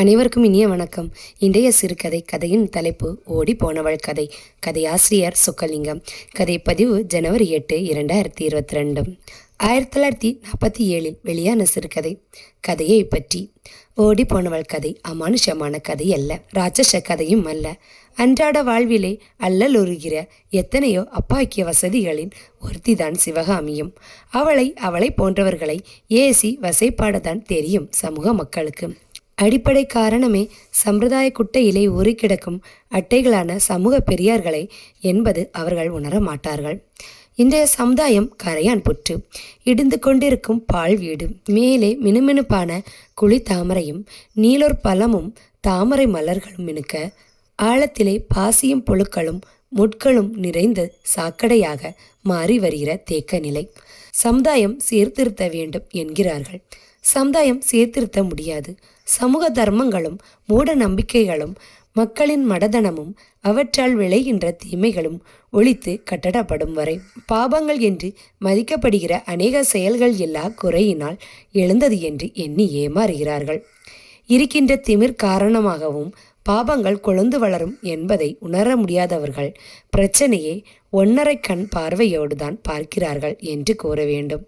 அனைவருக்கும் இனிய வணக்கம். இன்றைய சிறுகதை கதையின் தலைப்பு ஓடி போனவள் கதை. கதையாசிரியர் சுக்கலிங்கம். கதை பதிவு ஜனவரி எட்டு இரண்டாயிரத்தி இருபத்தி ரெண்டு ஆயிரத்தி தொள்ளாயிரத்தி நாற்பத்தி ஏழில் வெளியான சிறுகதை. கதையை பற்றி. ஓடி போனவள் கதை அமானுஷமான கதை அல்ல ராட்சச கதையும் அல்ல. அன்றாட வாழ்விலே அல்லல் உருகிற எத்தனையோ அப்பாக்கிய வசதிகளின் ஒருத்திதான் சிவகாமியும். அவளை அவளை போன்றவர்களை ஏசி வசைப்பாடத்தான் தெரியும் சமூக மக்களுக்கு. அடிப்படை காரணமே சம்பிரதாய குட்டையிலே ஒரு கிடக்கும் அட்டைகளான சமூக பெரியார்களை என்பது அவர்கள் உணர மாட்டார்கள். இன்றைய சமுதாயம் கரையான் புற்று. இடிந்து கொண்டிருக்கும் பால் வீடு மேலே மினுமினுப்பான குழி தாமரையும் நீலோர் பழமும் தாமரை மலர்களும் மினுக்க ஆழத்திலே பாசியும் புழுக்களும் முட்களும் நிறைந்த சாக்கடையாக மாறி வருகிற தேக்க நிலை. சமுதாயம் சீர்திருத்த வேண்டும் என்கிறார்கள். சமுதாயம் சீர்திருத்த முடியாது. சமூக தர்மங்களும் மூட நம்பிக்கைகளும் மக்களின் மடதனமும் அவற்றால் விளைகின்ற தீமைகளும் ஒழித்து கட்டடப்படும் வரை. பாபங்கள் என்று மதிக்கப்படுகிற அநேக செயல்கள் எல்லா குறையினால் எழுந்தது என்று எண்ணி ஏமாறுகிறார்கள். இருக்கின்ற திமிர் காரணமாகவும் பாபங்கள் கொழுந்து வளரும் என்பதை உணர முடியாதவர்கள் பிரச்சனையை ஒன்னரை கண் பார்வையோடு தான் பார்க்கிறார்கள் என்று கூற வேண்டும்.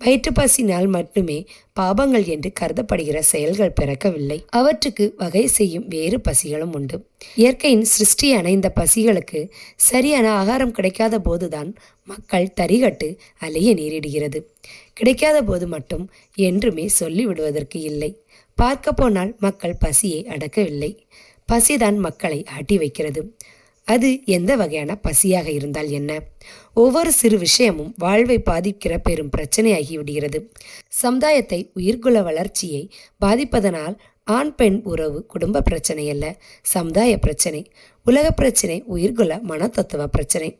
வயிற்றுப்பசினால் மட்டுமே பாபங்கள் என்று கருதப்படுகிற செயல்கள் பிறக்கவில்லை. அவற்றுக்கு வகை செய்யும் வேறு பசிகளும் உண்டு. இயற்கையின் சிருஷ்டியான இந்த பசிகளுக்கு சரியான ஆகாரம் கிடைக்காத போதுதான் மக்கள் தரிகட்டு அலைய நேரிடுகிறது. கிடைக்காத போது மட்டும் என்றுமே சொல்லிவிடுவதற்கு இல்லை. பார்க்க போனால் மக்கள் பசியை அடக்கவில்லை. பசிதான் மக்களை ஆட்டி வைக்கிறது அது எந்த வகையான பசியாக இருந்தால் என்ன? ஒவ்வொரு சிறு விஷயமும் வாழ்வை பாதிக்கிற பெரும் பிரச்சனையாகி விடுகிறது சமுதாயத்தை உயிர்குல வளர்ச்சியை பாதிப்பதனால் ஆண் பெண் உறவு குடும்ப பிரச்சனை அல்ல சமுதாய பிரச்சனை உலக பிரச்சனை உயிர்குல மனத்தத்துவ பிரச்சனை.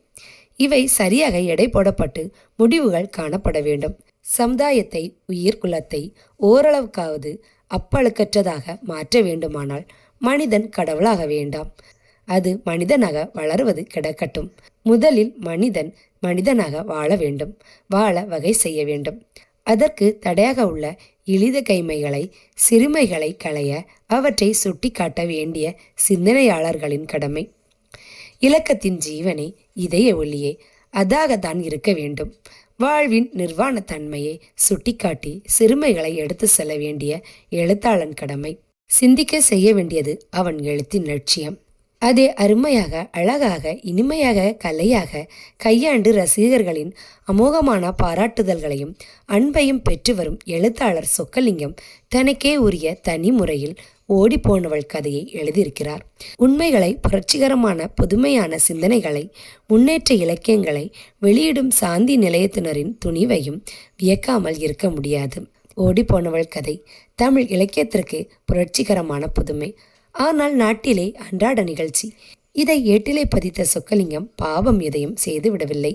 இவை சரியாக எடை போடப்பட்டு முடிவுகள் காணப்பட வேண்டும். சமுதாயத்தை உயிர்குலத்தை ஓரளவுக்காவது அப்பழுக்கற்றதாக மாற்ற வேண்டுமானால் மனிதன் கடவுளாக வேண்டாம். அது மனிதனாக வளருவது கிடக்கட்டும். முதலில் மனிதன் மனிதனாக வாழ வேண்டும். வாழ வகை செய்ய வேண்டும். அதற்கு தடையாக உள்ள இழித கைமைகளை சிறுமைகளை களைய அவற்றை சுட்டி காட்ட வேண்டிய சிந்தனையாளர்களின் கடமை. இலக்கத்தின் ஜீவனை இதய ஒளியே. அதாகத்தான் இருக்க வேண்டும். வாழ்வின் நிர்வாண தன்மையை சுட்டிக்காட்டி சிறுமைகளை எடுத்து செல்ல வேண்டிய எழுத்தாளன் கடமை. சிந்திக்க செய்ய வேண்டியது அவன் எழுத்தின் லட்சியம். அதே அருமையாக அழகாக இனிமையாக கலையாக கையாண்டு ரசிகர்களின் அமோகமான பாராட்டுதல்களையும் அன்பையும் பெற்று வரும் எழுத்தாளர் சொக்கலிங்கம் தனக்கே உரிய தனி முறையில் ஓடிப்போனவள் கதையை எழுதியிருக்கிறார். உண்மைகளை புரட்சிகரமான புதுமையான சிந்தனைகளை முன்னேற்ற இலக்கியங்களை வெளியிடும் சாந்தி நிலையத்தினரின் துணிவையும் வியக்காமல் இருக்க முடியாது. ஓடிப்போனவள் கதை தமிழ் இலக்கியத்திற்கு புரட்சிகரமான புதுமை. ஆனால் நாட்டிலே அன்றாட நிகழ்ச்சி. இதை ஏட்டிலே பதித்த சொக்கலிங்கம் பாவம் எதையும் செய்துவிடவில்லை.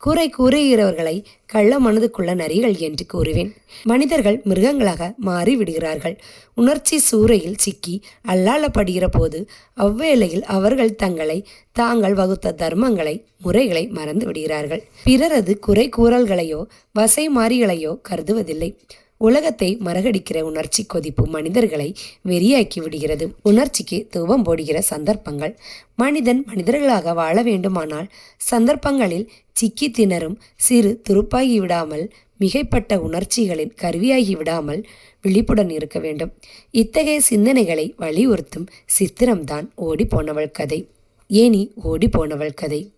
குறை கூறுகிறவர்களை கள்ள மனதுக்குள்ள நரிகள் என்று கூறுவேன். மனிதர்கள் மிருகங்களாக மாறி விடுகிறார்கள் உணர்ச்சி சூறையில் சிக்கி அல்லாளப்படுகிற போது அவ்வேளையில் அவர்கள் தங்களை தாங்கள் வகுத்த தர்மங்களை முறைகளை மறந்து விடுகிறார்கள் பிறரது குறை கூறல்களையோ வசை மாறிகளையோ கருதுவதில்லை. உலகத்தை மறகடிக்கிற உணர்ச்சி கொதிப்பு மனிதர்களை வெறியாக்கி விடுகிறது. உணர்ச்சிக்கு தூபம் போடுகிற சந்தர்ப்பங்கள். மனிதன் மனிதர்களாக வாழ வேண்டுமானால் சந்தர்ப்பங்களில் சிக்கி திணறும் சிறு துருப்பாகி விடாமல் மிகைப்பட்ட உணர்ச்சிகளின் கருவியாகி விடாமல் விழிப்புடன் இருக்க வேண்டும். இத்தகைய சிந்தனைகளை வலியுறுத்தும் சித்திரம்தான் ஓடிப்போனவள் கதை. ஏனி ஓடிப்போனவள் கதை.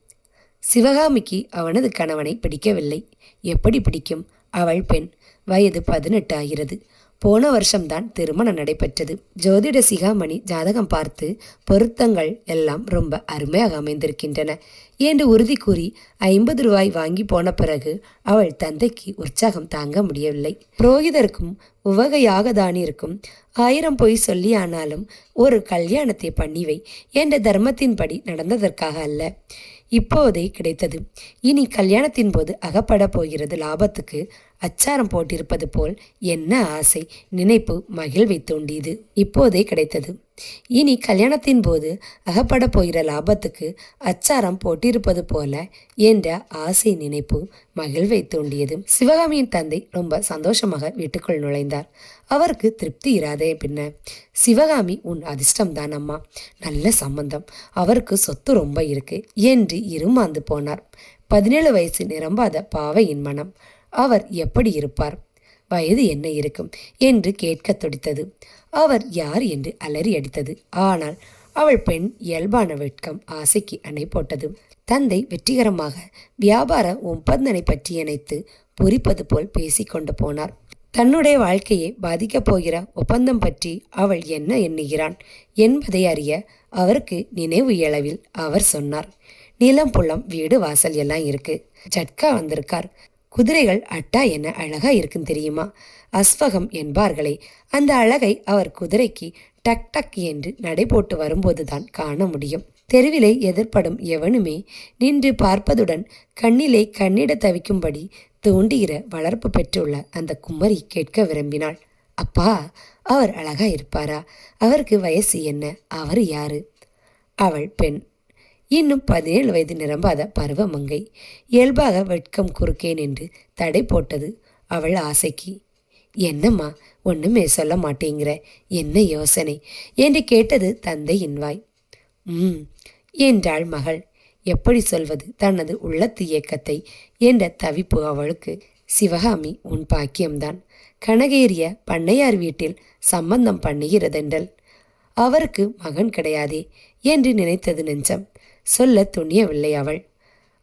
சிவகாமிக்கு அவனது கணவனை பிடிக்கவில்லை. எப்படி பிடிக்கும்? அவள் பெண். வயது பதினெட்டு ஆகிறது. போன வருஷம்தான் திருமணம் நடைபெற்றது. ஜோதிட சிகாமணி ஜாதகம் பார்த்து பொருத்தங்கள் எல்லாம் ரொம்ப அருமையாக அமைந்திருக்கின்றன. என்று உறுதி கூறி ஐம்பது ரூபாய் வாங்கி போன பிறகு அவள் தந்தைக்கு உற்சாகம் தாங்க முடியவில்லை. புரோகிதருக்கும் உவகையாக தானிருக்கும் ஆயிரம் பொய் சொல்லி ஆனாலும் ஒரு கல்யாணத்தை பண்ணிவை என்ற தர்மத்தின்படி நடந்ததற்காக அல்ல. இப்போதே கிடைத்தது. இனி கல்யாணத்தின் போது அகப்பட போகிறது லாபத்துக்கு அச்சாரம் போட்டிருப்பது போல் என்ன ஆசை நினைப்பு மகிழ்வை தூண்டியது இப்போதே கிடைத்தது. இனி கல்யாணத்தின் போது அகப்பட போகிற லாபத்துக்கு அச்சாரம் போட்டிருப்பது போல என்ற ஆசை நினைப்பு மகிழ்வை தூண்டியது சிவகாமியின் தந்தை ரொம்ப சந்தோஷமாக வீட்டுக்குள் நுழைந்தார். அவருக்கு திருப்தி இராதே பின்ன சிவகாமி உன் அதிர்ஷ்டம்தான் அம்மா. நல்ல சம்பந்தம். அவருக்கு சொத்து ரொம்ப இருக்கு. என்று இருமாந்து போனார். பதினேழு வயசு நிரம்பாத பாவையின் மனம். அவர் எப்படி இருப்பார்? வயது என்ன இருக்கும்? என்று கேட்க துடித்தது. அவர் யார் என்று அலறி அடித்தது. ஆனால் அவள் பெண் இயல்பான வெட்கம் ஆசைக்கு அணை போட்டது. தந்தை வெற்றிகரமாக வியாபார ஒப்பந்தனை பற்றி இணைத்து பொறிப்பது போல் பேசிக்கொண்டு போனார். தன்னுடைய வாழ்க்கையை பாதிக்கப் போகிற ஒப்பந்தம் பற்றி அவள் என்ன எண்ணுகிறான் என்பதை அறிய அவருக்கு நினைவு இயளவில் அவர் சொன்னார். நிலம் புலம் வீடு வாசல் எல்லாம் இருக்கு. ஜட்கா வந்திருக்கார். குதிரைகள் அட்டா என்ன அழகா இருக்குன்னு தெரியுமா? அஸ்வகம் என்பார்களே அந்த அழகை அவர் குதிரைக்கு டக் டக் என்று நடை போட்டு வரும்போதுதான் காண முடியும். தெருவிலே எதிர்ப்படும் எவனுமே நின்று பார்ப்பதுடன் கண்ணிலே கண்ணிட தவிக்கும்படி தோண்டுகிற வளர்ப்பு பெற்றுள்ள அந்த குமரி கேட்க விரும்பினாள். அப்பா அவர் அழகா இருப்பாரா? அவருக்கு வயசு என்ன? அவர் யாரு? அவள் பெண். இன்னும் பதினேழு வயது நிரம்பாத பருவமங்கை. இயல்பாக வெட்கம் குறுக்கேன் என்று தடை போட்டது அவள் ஆசைக்கு. என்னம்மா ஒண்ணுமே சொல்ல மாட்டேங்கிற? என்ன யோசனை? என்று கேட்டது தந்தையின் வாய். ம் என்றாள் மகள். எப்படி சொல்வது தனது உள்ளத்து இயக்கத்தை என்ற தவிப்பு அவளுக்கு. சிவகாமி உன் பாக்கியம்தான். கனகேறிய பண்ணையார் வீட்டில் சம்பந்தம் பண்ணுகிறதென்றல். அவருக்கு மகன் கிடையாதே என்று நினைத்தது நெஞ்சம். சொல்ல துணியவில்லை அவள்.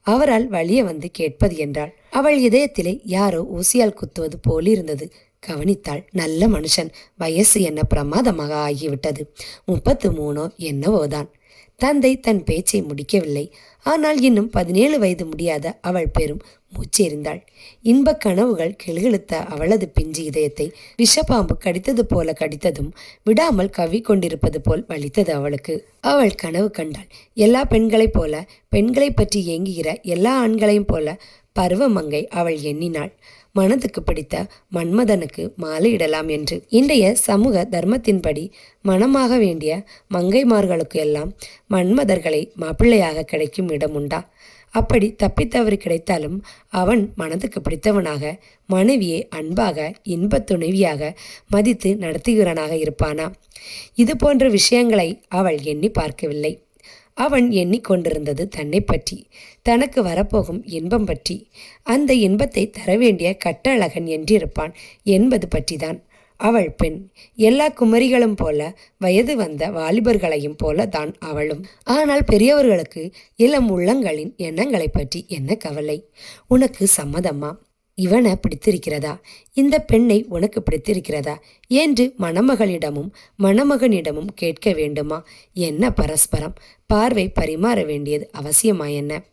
அவரால் வழிய வந்து கேட்பது என்றாள். அவள் இதயத்திலே யாரோ ஊசியால் குத்துவது போலிருந்தது. கவனித்தாள் நல்ல மனுஷன் வயசு என்ன பிரமாதமாக ஆகிவிட்டது. முப்பத்து மூணோ என்னவோதான். தந்தை தன் பேச்சை முடிக்கவில்லை. ஆனால் இன்னும் பதினேழு வயது முடியாத அவள் பெரும் மூச்செறிந்தாள் இன்பக் கனவுகள் கிளுகிழுத்த அவளது பிஞ்சு இதயத்தை விஷப்பாம்பு கடித்தது போல கடித்ததும் விடாமல் கவி கொண்டிருப்பது போல் வலித்தது அவளுக்கு. அவள் கனவு கண்டாள். எல்லா பெண்களைப் போல பெண்களை பற்றி ஏங்குகிற எல்லா ஆண்களையும் போல பருவமங்கை அவள் எண்ணினாள். மனதுக்கு பிடித்த மன்மதனுக்கு மாலையிடலாம் என்று. இன்றைய சமூக தர்மத்தின்படி மனமாக வேண்டிய மங்கைமார்களுக்கு எல்லாம் மன்மதர்களை மாப்பிள்ளையாக கிடைக்கும் இடம் உண்டா? அப்படி தப்பித்தவறு கிடைத்தாலும் அவன் மனதுக்கு பிடித்தவனாக மனைவியை அன்பாக இன்பத் துணைவியாக மதித்து நடத்துகிறவனாக இருப்பானா? இது போன்ற விஷயங்களை அவள் எண்ணி பார்க்கவில்லை. அவன் எண்ணிக்கொண்டிருந்தது தன்னை பற்றி. தனக்கு வரப்போகும் இன்பம் பற்றி அந்த இன்பத்தை தர வேண்டிய கட்டழகன் என்றிருப்பான் என்பது பற்றிதான். அவள் பெண் எல்லா குமரிகளும் போல வயது வந்த வாலிபர்களையும் போல தான் அவளும். ஆனால் பெரியவர்களுக்கு இளம் உள்ளங்களின் எண்ணங்களை பற்றி என்ன கவலை? உனக்கு சம்மதமா? இவனை பிடித்திருக்கிறதா? இந்த பெண்ணை உனக்கு பிடித்திருக்கிறதா? என்று மணமகளிடமும் மணமகனிடமும் கேட்க வேண்டுமா? என்ன பரஸ்பரம்? பார்வை பரிமாற வேண்டியது அவசியமா என்ன?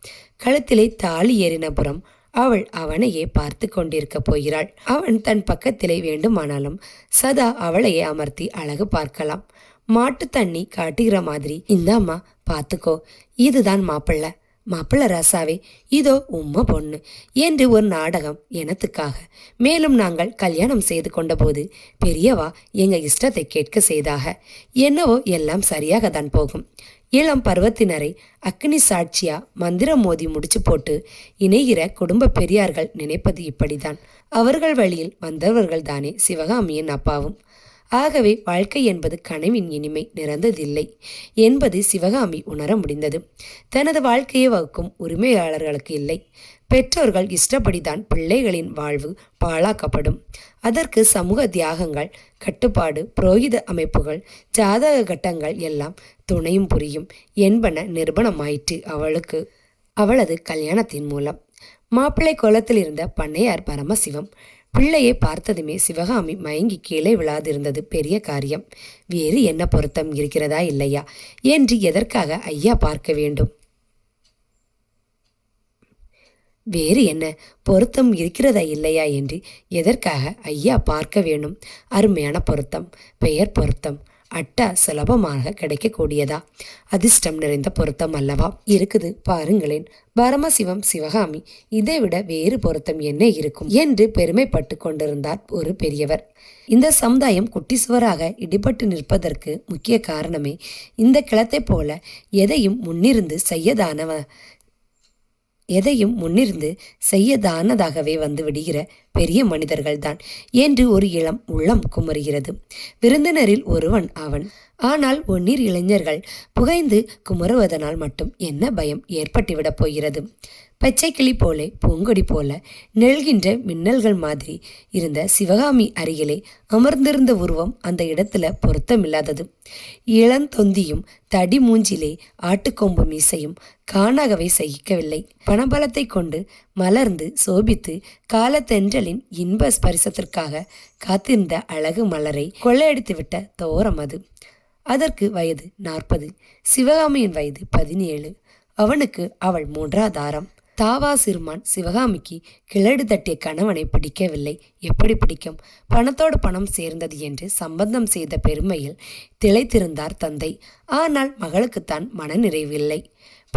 கழுத்திலே தாலி ஏறினபுறம் அவள் அவனையே பார்த்து கொண்டிருக்க போகிறாள். அவன் தன் பக்கத்திலே வேண்டுமானாலும் சதா அவளையே அமர்த்தி அழகு பார்க்கலாம். மாட்டு தண்ணி காட்டுகிற மாதிரி இந்தாம்மா பார்த்துக்கோ. இதுதான் மாப்பிள்ளை. மாப்பிள்ள ராசாவே இதோ உம்ம பொண்ணு என்று ஒரு நாடகம் எனத்துக்காக மேலும் நாங்கள் கல்யாணம் செய்து கொண்டபோது பெரியவா எங்க இஷ்டத்தை கேட்க செய்தாக. என்னவோ எல்லாம் சரியாக தான் போகும். இளம் பருவத்தினரை அக்னி சாட்சியா மந்திரம் மோதி முடிச்சு போட்டு இணைகிற குடும்ப பெரியார்கள் நினைப்பது இப்படிதான் அவர்கள் வழியில் வந்தவர்கள் தானே சிவகாமியின் அப்பாவும். ஆகவே வாழ்க்கை என்பது கனவின் இனிமை நிறந்ததில்லை என்பது சிவகாமி உணர முடிந்தது. தனது வாழ்க்கையை வகுக்கும் உரிமையாளர்களுக்கு இல்லை. பெற்றோர்கள் இஷ்டப்படிதான் பிள்ளைகளின் வாழ்வு பாழாக்கப்படும். அதற்கு சமூக தியாகங்கள் கட்டுப்பாடு புரோகித அமைப்புகள் ஜாதக கட்டங்கள் எல்லாம் துணையும் புரியும் என்பன நிர்பணமாயிற்று அவளுக்கு அவளது கல்யாணத்தின் மூலம். மாப்பிள்ளை கோலத்தில் இருந்த பண்ணையார் பரமசிவம் பிள்ளையை பார்த்ததுமே சிவகாமி மயங்கி கீழே விழாதிருந்தது பெரிய காரியம். வேறு என்ன பொருத்தம் இருக்கிறதா இல்லையா? என்று எதற்காக ஐயா பார்க்க வேண்டும்? வேறு என்ன பொருத்தம் இருக்கிறதா இல்லையா என்று எதற்காக ஐயா பார்க்க வேண்டும்? அருமையான பொருத்தம் பெயர் பொருத்தம் அட்டா சுலபமாக கிடைக்கக்கூடியதா? அதிர்ஷ்டம் நிறைந்த பொருத்தம் அல்லவா? இருக்குது பாருங்களேன். பரமசிவம் சிவகாமி இதை விட வேறு பொருத்தம் என்ன இருக்கும் என்று பெருமைப்பட்டு கொண்டிருந்தார் ஒரு பெரியவர். இந்த சமுதாயம் குட்டி சுவராக இடிபட்டு நிற்பதற்கு முக்கிய காரணமே இந்த கிளத்தை போல எதையும் முன்னிருந்து செய்யதானவ? எதையும் முன்னிருந்து செய்யதானதாகவே வந்து விடுகிற பெரிய மனிதர்கள்தான். என்று ஒரு இளம் உள்ளம் குமருகிறது விருந்தினரில் ஒருவன் அவன் ஆனால் ஒன்னீர் இளைஞர்கள் புகைந்து குமருவதனால் மட்டும் என்ன பயம் ஏற்பட்டுவிடப் போகிறது? பச்சை கிளி போலே பூங்கொடி போல நெல்கின்ற மின்னல்கள் மாதிரி இருந்த சிவகாமி அருகிலே அமர்ந்திருந்த உருவம் அந்த இடத்துல பொருத்தமில்லாதது. இளந்தொந்தியும் தடி மூஞ்சிலே ஆட்டுக்கொம்பு மீசையும் காணாகவே சகிக்கவில்லை. பணபலத்தை கொண்டு மலர்ந்து சோபித்து காலத்தென்றலின் இன்ப ஸ்பரிசத்திற்காக காத்திருந்த அழகு மலரை கொள்ளையடித்துவிட்ட தோரம் அது. அதற்கு வயது நாற்பது சிவகாமியின் வயது பதினேழு. அவனுக்கு அவள் மூன்றாதாரம். தாவா சிறுமான் சிவகாமிக்கு கிளடு தட்டிய கணவனை பிடிக்கவில்லை. எப்படி பிடிக்கும்? பணத்தோடு பணம் சேர்ந்தது என்று சம்பந்தம் செய்த பெருமையில் திளைத்திருந்தார் தந்தை. ஆனால் மகளுக்குத்தான் மனநிறைவில்லை.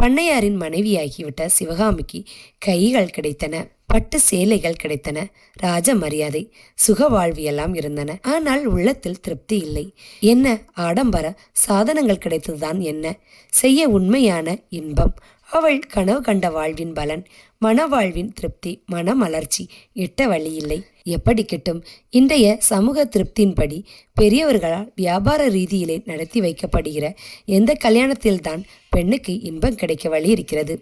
பண்ணையாரின் மனைவியாகிவிட்ட சிவகாமிக்கு கைகள் கிடைத்தன பட்டு சேலைகள் கிடைத்தன ராஜ மரியாதை சுக வாழ்வியெல்லாம் இருந்தன. ஆனால் உள்ளத்தில் திருப்தி இல்லை. என்ன ஆடம்பர சாதனங்கள் கிடைத்ததுதான் என்ன? செய்ய உண்மையான இன்பம். அவள் கனவு கண்ட வாழ்வின் பலன் மனவாழ்வின் திருப்தி மனமலர்ச்சி எட்ட வழி இல்லை. எப்படி கிட்டும்? இன்றைய சமூக திருப்தியின்படி பெரியவர்களால் வியாபார ரீதியிலே நடத்தி வைக்கப்படுகிற எந்த கல்யாணத்தில்தான் பெண்ணுக்கு இன்பம் கிடைக்க வழி இருக்கிறது?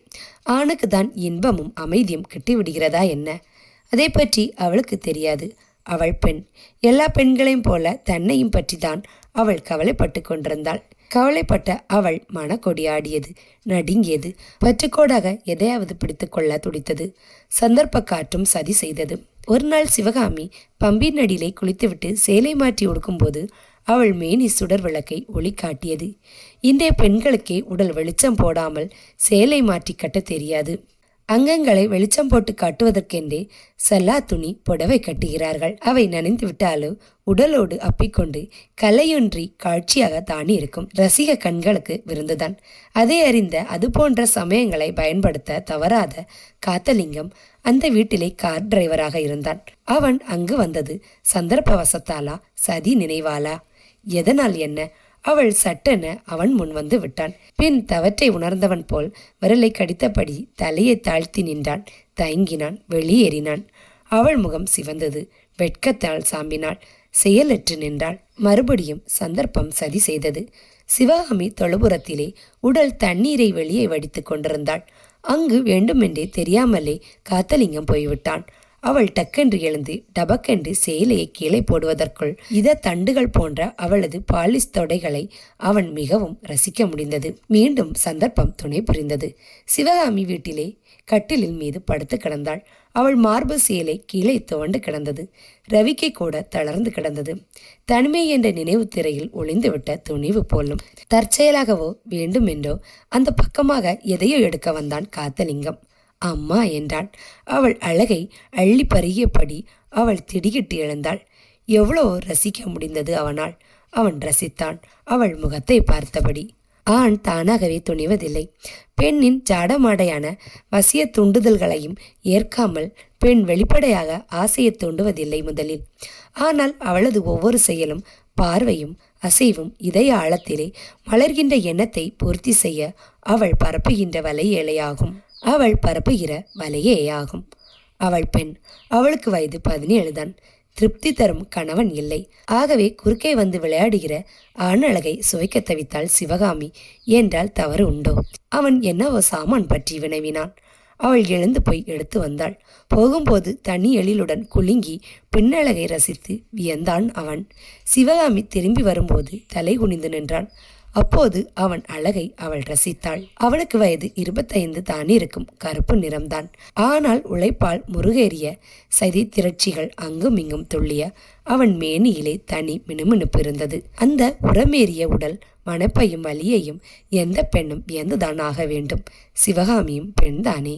ஆணுக்கு தான் இன்பமும் அமைதியும் கிட்டிவிடுகிறதா என்ன? அதை பற்றி அவளுக்கு தெரியாது. அவள் பெண். எல்லா பெண்களையும் போல தன்னையும் பற்றி தான் அவள் கவலைப்பட்டு கொண்டிருந்தாள். கவலைப்பட்ட அவள் மனக்கொடியாடியது நடுங்கியது. பற்றுக்கோடாக எதையாவது பிடித்து கொள்ள துடித்தது. சந்தர்ப்ப காற்றும் சதி செய்தது. ஒரு நாள் சிவகாமி பம்பின் அடியிலே குளித்துவிட்டு சேலை மாற்றி உடுக்கும்போது அவள் மேனி சுடர் விளக்கை ஒளி காட்டியது இன்றைய பெண்களுக்கே உடல் வெளிச்சம் போடாமல் சேலை மாற்றி கட்ட தெரியாது. அங்கங்களை வெளிச்சம் போட்டு காட்டுவதற்கென்றே சல்லா துணி புடவை கட்டுகிறார்கள். அவை நனைந்து விட்டாலோ உடலோடு அப்பிக்கொண்டு கலையொன்றி காட்சியாக தானி இருக்கும் ரசிக கண்களுக்கு விருந்துதான். அதை அறிந்த அது போன்ற சமயங்களை பயன்படுத்த தவறாத காத்தலிங்கம் அந்த வீட்டிலே கார் டிரைவராக இருந்தான். அவன் அங்கு வந்தது சந்தர்ப்பவசத்தாலா சதி நினைவாலா எதனால் என்ன? அவள் சட்டென அவன் முன் வந்து விட்டான். பின் தவற்றை உணர்ந்தவன் போல் விரலை கடித்தபடி தலையை தாழ்த்தி நின்றான். தயங்கினான் வெளியேறினான். அவள் முகம் சிவந்தது. வெட்கத்தால் சாம்பினாள். செயலற்று நின்றாள். மறுபடியும் சந்தர்ப்பம் சதி செய்தது. சிவகாமி தொழுபுறத்திலே உடல் தண்ணீரை வெளியே வடித்துக் கொண்டிருந்தாள். அங்கு வேண்டுமென்றே தெரியாமலே காத்தலிங்கம் போய்விட்டான். அவள் டக்கென்று எழுந்து டபக்கென்று சேலையை கீழே போடுவதற்குள் இத தண்டுகள் போன்ற அவளது பாலிஸ் தொடைகளை அவன் மிகவும் ரசிக்க முடிந்தது. மீண்டும் சந்தர்ப்பம் துணை புரிந்தது. சிவகாமி வீட்டிலே கட்டிலின் மீது படுத்து கிடந்தாள். அவள் மார்பு சேலை கீழே துவண்டு கிடந்தது. ரவிக்கை கூட தளர்ந்து கிடந்தது. தனிமை என்ற நினைவு திரையில் ஒளிந்துவிட்ட துணிவு போலும் தற்செயலாகவோ வேண்டுமென்றோ அந்த பக்கமாக எதையோ எடுக்க வந்தான் காத்தலிங்கம். அம்மா என்றான். அவள் அழகை அள்ளி பருகியபடி அவள் திடுகிட்டு எழுந்தாள். எவ்வளோ ரசிக்க முடிந்தது அவனால். அவன் ரசித்தான். அவள் முகத்தை பார்த்தபடி. ஆண் தானாகவே துணிவதில்லை. பெண்ணின் ஜாடமாடையான வசிய தூண்டுதல்களையும் ஏற்காமல் பெண் வெளிப்படையாக ஆசையை தூண்டுவதில்லை முதலில். ஆனால் அவளது ஒவ்வொரு செயலும் பார்வையும் அசைவும் இதய ஆழத்திலே மலர்கின்ற எண்ணத்தை பூர்த்தி செய்ய அவள் பரப்புகின்ற வலை ஏழையாகும். அவள் பரப்புகிற வலையேயாகும். அவள் பெண் அவளுக்கு வயது பதினேழுதான் திருப்தி தரும் கணவன் இல்லை. ஆகவே குறுக்கே வந்து விளையாடுகிற ஆணழகை சுவைக்க தவித்தாள் சிவகாமி. என்றால் தவறு உண்டோ? அவன் என்னவோ சாமான் பற்றி வினவினான். அவள் எழுந்து போய் எடுத்து வந்தாள். போகும்போது தனி எழிலுடன் குலுங்கி பின்னழகை ரசித்து வியந்தான் அவன். சிவகாமி திரும்பி வரும்போது தலை குனிந்து நின்றான். அப்போது அவன் அழகை அவள் ரசித்தாள். அவனுக்கு வயது இருபத்தைந்து தான் இருக்கும். கருப்பு நிறம்தான். ஆனால் உழைப்பால் முருகேறிய சதி திரட்சிகள் அங்கும் இங்கும் துள்ளிய அவன் மேனியிலே தனி மினுமினுப்பு இருந்தது. அந்த உரமேறிய உடல் மனப்பையும் வலியையும் எந்த பெண்ணும் வியந்துதான் ஆக வேண்டும். சிவகாமியும் பெண்தானே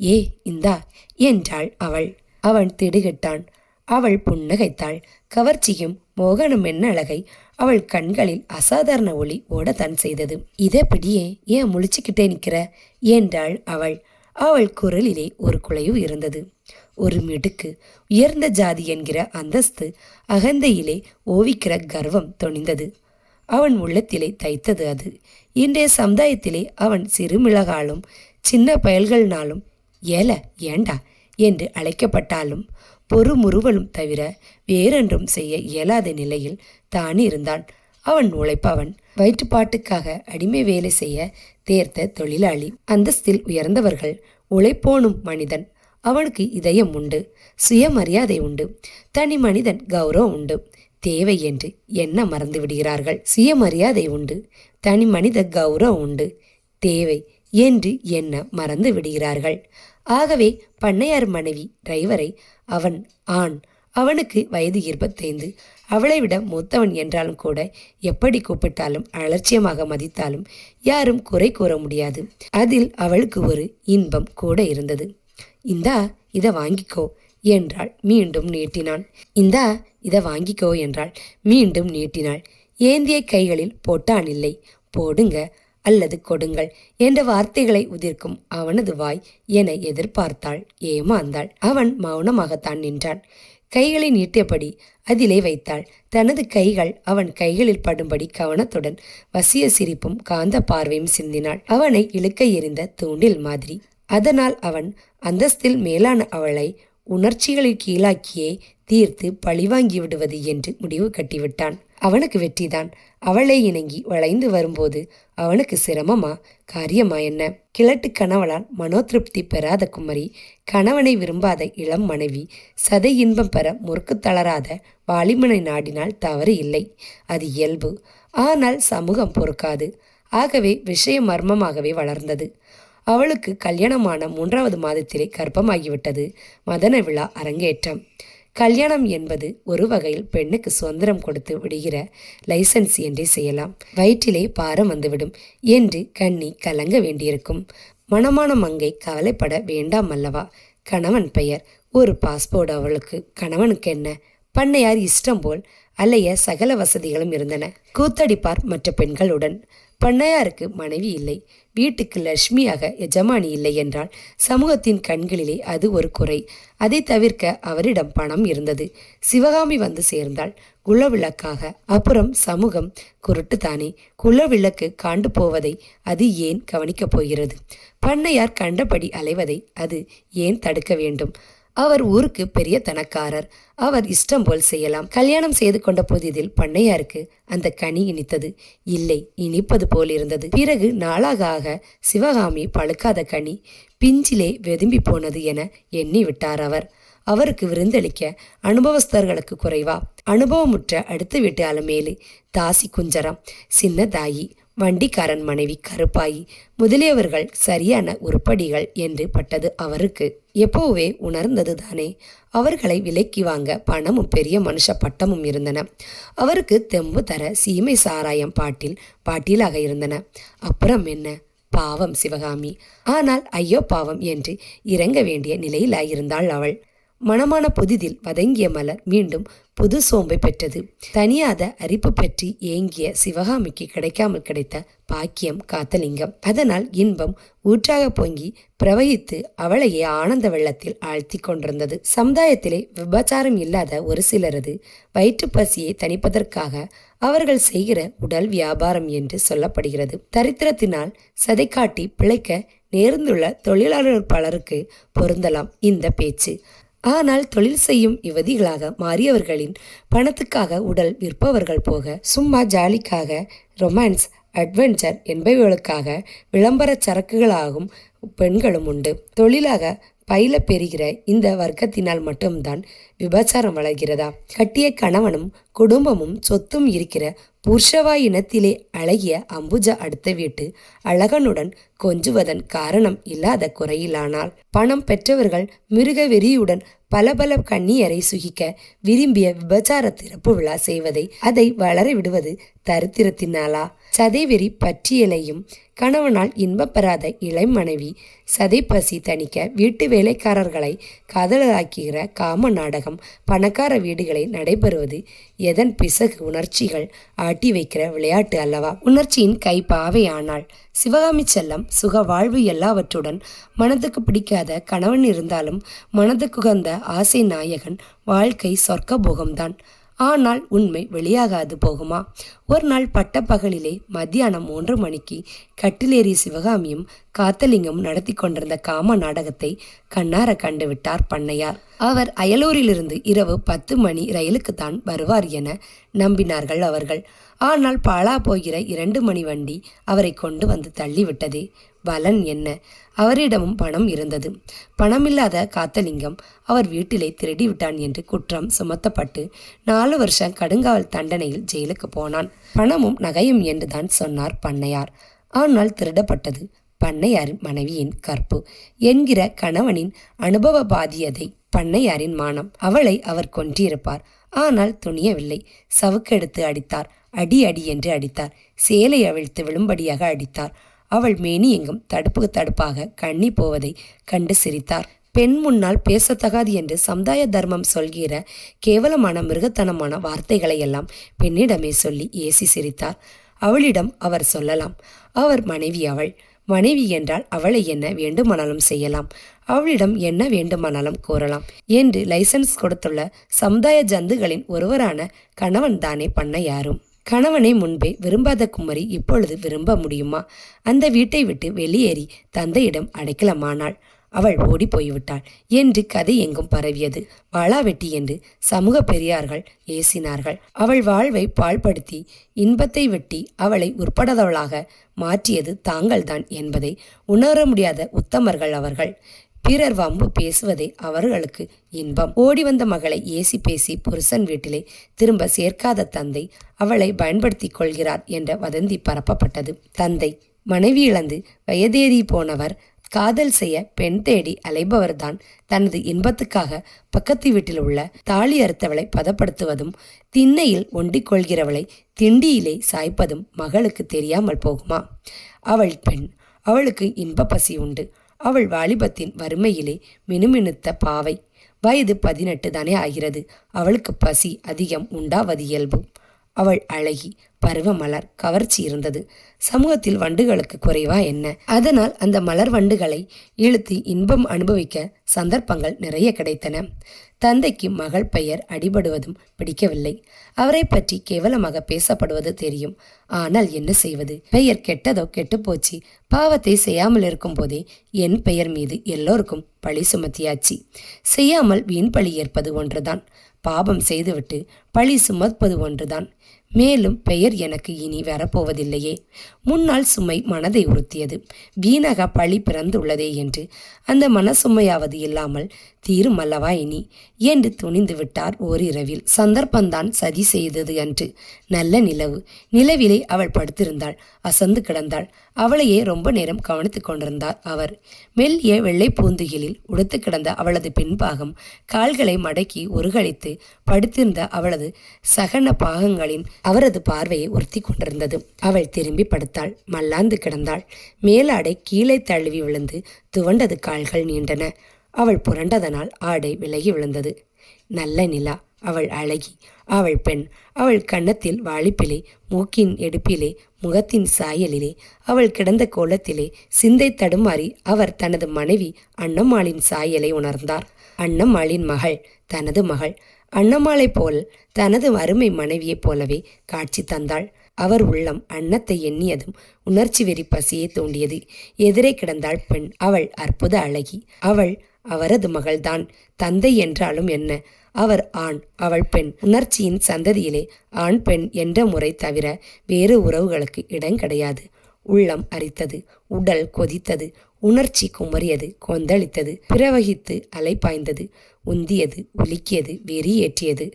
ஏ இந்தா என்றாள் அவள். அவன் திடுகிட்டான். அவள் புன்னகைத்தாள். கவர்ச்சியும் மோகனும் என்ன அழகை அவள் கண்களில் அசாதாரண ஒளி ஓடத்தான் செய்தது. இதேபடியே ஏன் முழிச்சுக்கிட்டே நிற்கிற என்றாள் அவள். அவள் குரலிலே ஒரு குலைவு இருந்தது. ஒரு மிடுக்கு உயர்ந்த ஜாதி என்கிற அந்தஸ்து அகந்தையிலே ஓவிக்கிற கர்வம் தொனிந்தது. அவன் உள்ளத்திலே தைத்தது அது. இன்றைய சமுதாயத்திலே அவன் சிறுமிளகாலும் சின்ன பயல்கள்னாலும் ஏல ஏண்டா? என்று அழைக்கப்பட்டாலும் பொறுமுறுவலும் தவிர வேறொன்றும் செய்ய இயலாத நிலையில் தான் இருந்தான். அவன் உழைப்பவன். வயிற்றுப்பாட்டுக்காக அடிமை வேலை செய்ய தேர்த்த தொழிலாளி. அந்தஸ்தில் உயர்ந்தவர்கள். உழைப்போனும் மனிதன். அவனுக்கு இதயம் உண்டு. சுயமரியாதை உண்டு. தனி மனிதன் கௌரவம் உண்டு. தேவை என்று என்ன மறந்து விடுகிறார்கள்? சுயமரியாதை உண்டு. தனி மனித கௌரவம் உண்டு. தேவை என்று என்ன மறந்து விடுகிறார்கள்? ஆகவே பண்ணையார் மனைவி டிரைவரை அவன் ஆண். அவனுக்கு வயது இருபத்தைந்து. அவளை விட மூத்தவன் என்றாலும் கூட எப்படி கூப்பிட்டாலும் அலட்சியமாக மதித்தாலும் யாரும் குறை கூற முடியாது. அதில் அவளுக்கு ஒரு இன்பம் கூட இருந்தது. இந்தா இதை வாங்கிக்கோ என்றாள். மீண்டும் நீட்டினான் இந்தா இதை வாங்கிக்கோ என்றாள். மீண்டும் நீட்டினாள். ஏந்திய கைகளில் போட்டான் இல்லை. போடுங்க அல்லது கொடுங்கள் என்ற வார்த்தைகளை உதிர்க்கும் அவனது வாய் என எதிர்பார்த்தாள். ஏமாந்தாள். அவன் மௌனமாகத்தான் நின்றான். கைகளை நீட்டியபடி அதிலே வைத்தாள். தனது கைகள் அவன் கைகளில் படும்படி கவனத்துடன் வசிய சிரிப்பும் காந்த பார்வையும் சிந்தினாள். அவனை இழுக்க எறிந்த தூண்டில் மாதிரி. அதனால் அவன் அந்தஸ்தில் மேலான அவளை உணர்ச்சிகளில் கீழாக்கியே தீர்த்து பழிவாங்கி விடுவது என்று முடிவு கட்டிவிட்டான். அவனுக்கு வெற்றிதான். அவளை இணங்கி வளைந்து வரும்போது அவனுக்கு சிரமமா? காரியமா என்ன? கிழட்டு கணவளால் மனோதிருப்தி பெறாத குமரி கணவனை விரும்பாத இளம் மனைவி சதை இன்பம் பெற முறுக்கு தளராத வாலிமனை நாடினால் தவறு இல்லை. அது இயல்பு. ஆனால் சமூகம் பொறுக்காது. ஆகவே விஷய மர்மமாகவே வளர்ந்தது. அவளுக்கு கல்யாணமான மூன்றாவது மாதத்திலே கர்ப்பமாகிவிட்டது. மதன விழா அரங்கேற்றம். கல்யாணம் என்பது ஒரு வகையில் பெண்ணுக்கு சுதந்திரம் கொடுத்து விடுகிற லைசன்ஸ் என்றே செய்யலாம். வயிற்றிலே பாரம் வந்துவிடும். என்று கண்ணி கலங்க வேண்டியிருக்கும். மணமான மங்கை கவலைப்பட வேண்டாம் அல்லவா? கணவன் பெயர். ஒரு பாஸ்போர்ட் அவளுக்கு. கணவனுக்கு என்ன? பண்ணையார் இஷ்டம் போல் அலைய சகல வசதிகளும் இருந்தன. கூத்தடிப்பார் மற்ற பெண்களுடன். பண்ணையாருக்கு மனைவி இல்லை. வீட்டுக்கு லட்சுமியாக எஜமானி இல்லை என்றால் சமூகத்தின் கண்களிலே அது ஒரு குறை. அதை தவிர்க்க அவரிடம் பணம் இருந்தது. சிவகாமி வந்து சேர்ந்தால் குலவிளக்காக. அப்புறம் சமூகம் குருட்டுத்தானே. குலவிளக்கு காண்டு போவதை அது ஏன் கவனிக்கப் போகிறது? பண்ணையார் கண்டபடி அலைவதை அது ஏன் தடுக்க வேண்டும்? அவர் ஊருக்கு பெரிய தனக்காரர். அவர் இஷ்டம் போல் செய்யலாம். கல்யாணம் செய்து கொண்ட புதிதில் பண்ணையாருக்கு அந்த கனி இனித்தது. இல்லை இனிப்பது போல் இருந்தது. பிறகு நாளாக ஆக சிவகாமி பழுக்காத கனி பிஞ்சிலே வெதும்பி போனது என எண்ணி விட்டார் அவர். அவருக்கு விருந்தளிக்க அனுபவஸ்தர்களுக்கு குறைவா? அனுபவமுற்ற அடுத்த வீட்டு அலமேலு தாசி குஞ்சரம் சின்ன தாயி வண்டிக்காரன் மனைவி கருப்பாயி. முதலியவர்கள் சரியான உருப்படிகள் என்று பட்டது அவருக்கு. எப்போவே உணர்ந்தது தானே அவர்களை விலைக்கு வாங்க பணமும் பெரிய மனுஷ பட்டமும் இருந்தன. அவருக்கு தெம்பு தர சீமை சாராயம் பாட்டில் பாட்டிலாக இருந்தன. அப்புறம் என்ன? பாவம் சிவகாமி. ஆனால் ஐயோ பாவம் என்று இறங்க வேண்டிய நிலையிலாயிருந்தாள் அவள். மணமான புதிதில் வதங்கிய மலர் மீண்டும் புது சோம்பை பெற்றது. தனியாத அரிப்பு பற்றி ஏங்கிய சிவகாமிக்கு கிடைக்காமல் கிடைத்த பாக்கியம் காத்தலிங்கம். அதனால் இன்பம் ஊற்றாக பொங்கி பிரவகித்து அவளையே ஆனந்த வெள்ளத்தில் ஆழ்த்தி கொண்டிருந்தது. சமுதாயத்திலே விபச்சாரம் இல்லாத ஒரு சிலரது வயிற்று பசியை தணிப்பதற்காக அவர்கள் செய்கிற உடல் வியாபாரம் என்று சொல்லப்படுகிறது. தரித்திரத்தினால் சதைக்காட்டி பிழைக்க நேர்ந்துள்ள தொழிலாளர் பலருக்கு பொருந்தலாம் இந்த பேச்சு. ஆனால் தொழில் செய்யும் யுவதிகளாக மாறியவர்களின் பணத்துக்காக உடல் விற்பவர்கள் போக சும்மா ஜாலிக்காக ரொமான்ஸ் அட்வென்ச்சர் என்பவைகளுக்காக விளம்பர சரக்குகளாகும் பெண்களும் உண்டு. தொழிலாக பயில பெறுகிற இந்த வர்க்கத்தினால் மட்டும்தான் விபச்சாரம் வளர்கிறதா கட்டிய கணவனும் குடும்பமும் சொத்தும் இருக்கிற புருஷவா இனத்திலே அழகிய அம்புஜா அடுத்த வீட்டு அழகனுடன் கொஞ்சுவதன் காரணம் இல்லாத குறையிலானால் பணம் பெற்றவர்கள் மிருக வெறியுடன் பல பல கண்ணியரை சுகிக்க விரும்பிய விபச்சார திறப்பு விழா செய்வதை அதை வளர விடுவது தரித்திரத்தினாலா சதைவெறி பற்றியலையும் கணவனால் இன்பப்பெறாத இளம் மனைவி சதை பசி தணிக்க வீட்டு வேலைக்காரர்களை காதலராக்குகிற காம நாடகம் நாடகம் பணக்கார வீடுகளை நடைபெறுவது. எதன் பிசகு உணர்ச்சிகள் ஆட்டி வைக்கிற விளையாட்டு அல்லவா? உணர்ச்சியின் கை பாவையானாள் சிவகாமி செல்லம் சுக வாழ்வு எல்லாவற்றுடன் மனதுக்கு பிடிக்காத கணவன் இருந்தாலும் மனதுக்குகந்த ஆசை நாயகன் வாழ்க்கை சொர்க்க போகம்தான் ஆனால் உண்மை வெளியாகாது போகுமா? ஒரு நாள் பட்டப்பகலிலே மத்தியானம் மூன்று மணிக்கு கட்டிலேறி சிவகாமியும் காத்தலிங்கம் நடத்தி கொண்டிருந்த காம நாடகத்தை கண்ணார கண்டுவிட்டார் பண்ணையார். அவர் அயலூரிலிருந்து இரவு பத்து மணி ரயிலுக்குத்தான் வருவார் என நம்பினார்கள் அவர்கள். ஆனால் பாழா போகிற இரண்டு மணி வண்டி அவரை கொண்டு வந்து தள்ளிவிட்டதே. பலன் என்ன? அவரிடமும் பணம் இருந்தது. பணமில்லாத காத்தலிங்கம் அவர் வீட்டிலே திருடி விட்டான் என்று குற்றம் சுமத்தப்பட்டு நாலு வருஷம் கடுங்காவல் தண்டனையில் ஜெயிலுக்கு போனான். பணமும் நகையும் என்றுதான் சொன்னார் பண்ணையார். ஆனால் திருடப்பட்டது பண்ணையாரின் மனைவியின் கற்பு என்கிற கணவனின் அனுபவ பாதியதை பண்ணையாரின் மானம். அவளை அவர் கொன்றிருப்பார். ஆனால் துணியவில்லை. சவுக்கெடுத்து அடித்தார். அடி அடி என்று அடித்தார். சேலை அவிழ்த்து விழும்படியாக அடித்தார். அவள் மேனி எங்கும் தடுப்புக்கு தடுப்பாக கண்ணி போவதை கண்டு சிரித்தார். பெண் முன்னால் பேசத்தகாது என்று சமுதாய தர்மம் சொல்கிற கேவலமான மிருகத்தனமான வார்த்தைகளை எல்லாம் பெண்ணிடமே சொல்லி ஏசி சிரித்தார். அவளிடம் அவர் சொல்லலாம். அவர் மனைவி அவள். மனைவி என்றால் அவளை என்ன வேண்டுமானாலும் செய்யலாம். அவளிடம் என்ன வேண்டுமானாலும் கூறலாம் என்று லைசன்ஸ் கொடுத்துள்ள சமுதாய ஜந்துகளின் ஒருவரான கணவன் தானே பண்ண யாரும் கணவனை முன்பே விரும்பாத குமரி இப்பொழுது விரும்ப முடியுமா? அந்த வீட்டை விட்டு வெளியேறி தந்தையிடம் அடைக்கலமானாள். அவள் ஓடி போய்விட்டாள். என்று கதை எங்கும் பரவியது. வாளாவெட்டி என்று சமூக பெரியார்கள் ஏசினார்கள். அவள் வாழ்வை பாழ்படுத்தி இன்பத்தை வெட்டி அவளை உட்படாதவளாக மாற்றியது தாங்கள்தான் என்பதை உணர முடியாத உத்தமர்கள் அவர்கள். பிறர் வம்பு பேசுவதே அவர்களுக்கு இன்பம். ஓடி வந்த மகளை ஏசி பேசி புருஷன் வீட்டிலே திரும்ப சேர்க்காத தந்தை அவளை பயன்படுத்தி கொள்கிறார் என்ற வதந்தி பரப்பப்பட்டது. தந்தை மனைவி இழந்து வயதேறி போனவர் காதல் செய்ய பெண் தேடி அலைபவர்தான் தனது இன்பத்துக்காக பக்கத்து வீட்டில் உள்ள தாலி அறுத்தவளை பதப்படுத்துவதும் திண்ணையில் ஒண்டிக் கொள்கிறவளை திண்டியிலே சாய்ப்பதும் மகளுக்கு தெரியாமல் போகுமா? அவள் பெண் அவளுக்கு இன்ப பசி உண்டு. அவள் வாலிபத்தின் வறுமையிலே மினுமினுத்த பாவை. வயது பதினெட்டு தானே ஆகிறது. அவளுக்கு பசி அதிகம் உண்டாவது இயல்பு. அவள் அழகி பருவ மலர் கவர்ச்சி இருந்தது. சமூகத்தில் வண்டுகளுக்கு குறைவா என்ன? அதனால் அந்த மலர் வண்டுகளை இழுத்து இன்பம் அனுபவிக்க சந்தர்ப்பங்கள் நிறைய கிடைத்தன. தந்தைக்கு மகள் பெயர் அடிபடுவதும் பிடிக்கவில்லை. அவரை பற்றி கேவலமாக பேசப்படுவது தெரியும். ஆனால் என்ன செய்வது? பெயர் கெட்டதோ கெட்டுப்போச்சு. பாவத்தை செய்யாமல் இருக்கும் போதே என் பெயர் மீது எல்லோருக்கும் பழி சுமத்தியாச்சு. செய்யாமல் வீண் பழி ஏற்பது ஒன்றுதான். பாபம் செய்துவிட்டு பழி சுமப்பது ஒன்றுதான். மேலும் பெயர் எனக்கு இனி வரப்போவதில்லையே. முன்னால் சுமை மனதை உறுத்தியது. வீணக பழி பிறந்துள்ளதே என்று அந்த மனசுமையாவது இல்லாமல் தீரும் அல்லவா இனி? என்று துணிந்து விட்டார் ஓரிரவில். சந்தர்ப்பந்தான் சதி செய்தது அன்று. நல்ல நிலவு. நிலவிலே அவள் படுத்திருந்தாள். அசந்து கிடந்தாள். அவளையே ரொம்ப நேரம் கவனித்துக் கொண்டிருந்தார் அவர். மெல்லிய வெள்ளை பூந்துகிலில் உடுத்து கிடந்த அவளது பின்பாகம் கால்களை மடக்கி ஒருகழித்து படுத்திருந்த அவளது சகன பாகங்களின் அவரது பார்வையை உறுத்தி கொண்டிருந்தது. அவள் திரும்பி படுத்தாள். மல்லாந்து கிடந்தாள். மேலாடை கீழே தழுவி விழுந்து துவண்டது கால்கள் நீண்டன. அவள் புரண்டதனால் ஆடை விலகி விழுந்தது. நல்ல நிலா. அவள் அழகி. அவள் பெண். அவள் கன்னத்தில் வாளிப்பிலே மூக்கின் எடுப்பிலே முகத்தின் சாயலிலே அவள் கிடந்த கோலத்திலே சிந்தை தடுமாறி அவர் தனது மனைவி அன்னம்மாளின் சாயலை உணர்ந்தார். அன்னம்மாளின் மகள் தனது மகள் அன்னம்மாளை போல் தனது அருமை மனைவியைப் போலவே காட்சி தந்தாள். அவர் உள்ளம் அன்னத்தை எண்ணியதும் உணர்ச்சி வெறி பசியை தூண்டியது. எதிரே கிடந்தாள் பெண். அவள் அற்புத அழகி. அவள் அவரது மகள்தான். தந்தை என்றாலும் என்ன? அவர் ஆண் அவள் பெண். உணர்ச்சியின் சந்ததியிலே ஆண் பெண் என்ற முறை தவிர வேறு உறவுகளுக்கு இடம் கிடையாது. உள்ளம் அரித்தது உடல் கொதித்தது உணர்ச்சி குமரியது கொந்தளித்தது பிரவகித்து அலைப்பாய்ந்தது உந்தியது உலுக்கியது வெறியேற்றியது.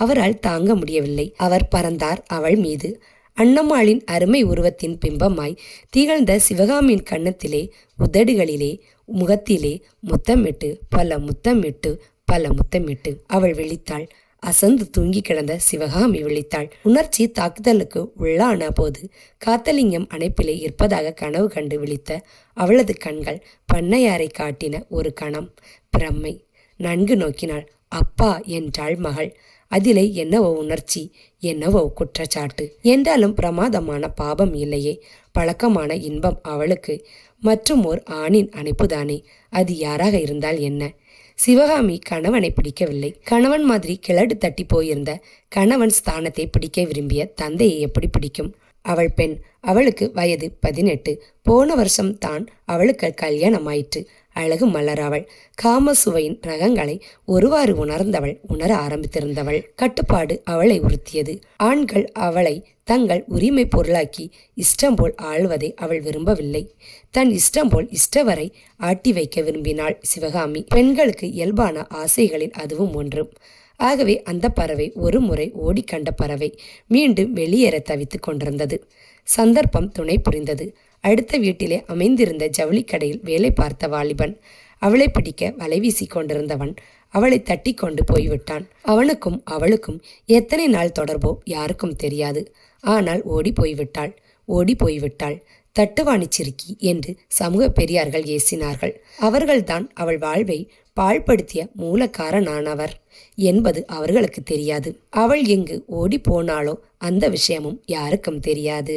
அவரால் தாங்க முடியவில்லை. அவர் பறந்தார் அவள் மீது. அன்னம்மாளின் அருமை உருவத்தின் பிம்பமாய் திகழ்ந்த சிவகாமியின் கன்னத்திலே உதடுகளிலே முகத்திலே முத்தமிட்டு பல முத்தமிட்டு பல முத்தமிட்டு அவள் விழித்தாள். அசந்து தூங்கி கிடந்த சிவகாமி விழித்தாள். உணர்ச்சி தாக்குதலுக்கு உள்ளான போது காத்தலிங்கம் அணைப்பிலே இருப்பதாக கனவு கண்டு விழித்த அவளது கண்கள் பண்ணையாரை காட்டின ஒரு கணம். பிரம்மை நன்கு நோக்கினாள். அப்பா என்றாள் மகள். அதிலே என்னவோ உணர்ச்சி என்னவோ குற்றச்சாட்டு. என்றாலும் பிரமாதமான பாபம் இல்லையே. பழக்கமான இன்பம் அவளுக்கு. மற்றும் ஓர் ஆணின் அணைப்புதானே. அது யாராக இருந்தால் என்ன? சிவகாமி கணவனை பிடிக்கவில்லை. கணவன் மாதிரி கிழடு தட்டி போயிருந்த கணவன் ஸ்தானத்தை பிடிக்க விரும்பிய தந்தையை எப்படி பிடிக்கும்? அவள் பெண் அவளுக்கு வயது பதினெட்டு. போன வருஷம் தான் அவளுக்கு கல்யாணமாயிற்று அழகு மலர் அவள் காமசுவையின் ரகங்களை ஒருவாறு உணர்ந்தவள் உணர ஆரம்பித்திருந்தவள். கட்டுப்பாடு அவளை உறுத்தியது. ஆண்கள் அவளை தங்கள் உரிமை பொருளாக்கி இஷ்டம் போல் ஆள்வதை அவள் விரும்பவில்லை. தன் இஷ்டம் போல் இஷ்டவரை ஆட்டி வைக்க விரும்பினாள் சிவகாமி. பெண்களுக்கு இயல்பான ஆசைகளில் அதுவும் ஒன்றும் ஆகவே அந்த பறவை ஒரு முறை ஓடிக்கண்ட பறவை மீண்டும் வெளியேற தவித்துக் கொண்டிருந்தது. சந்தர்ப்பம் துணை புரிந்தது. அடுத்த வீட்டிலே அமைந்திருந்த ஜவுளிக்கடையில் வேலை பார்த்த வாலிபன். அவளை பிடிக்க வலை வீசி கொண்டிருந்தவன் அவளை தட்டி கொண்டு போய்விட்டான். அவனுக்கும் அவளுக்கும் எத்தனை நாள் தொடர்போ யாருக்கும் தெரியாது. ஆனால் ஓடி போய்விட்டாள். ஓடி போய்விட்டாள். தட்டுவாணி சிறுக்கி என்று சமூக பெரியார்கள் ஏசினார்கள். அவர்கள்தான் அவள் வாழ்வை பாழ்படுத்திய மூலக்காரனானவர் என்பது அவர்களுக்கு தெரியாது. அவள் எங்கு ஓடி போனாலோ அந்த விஷயமும் யாருக்கும் தெரியாது.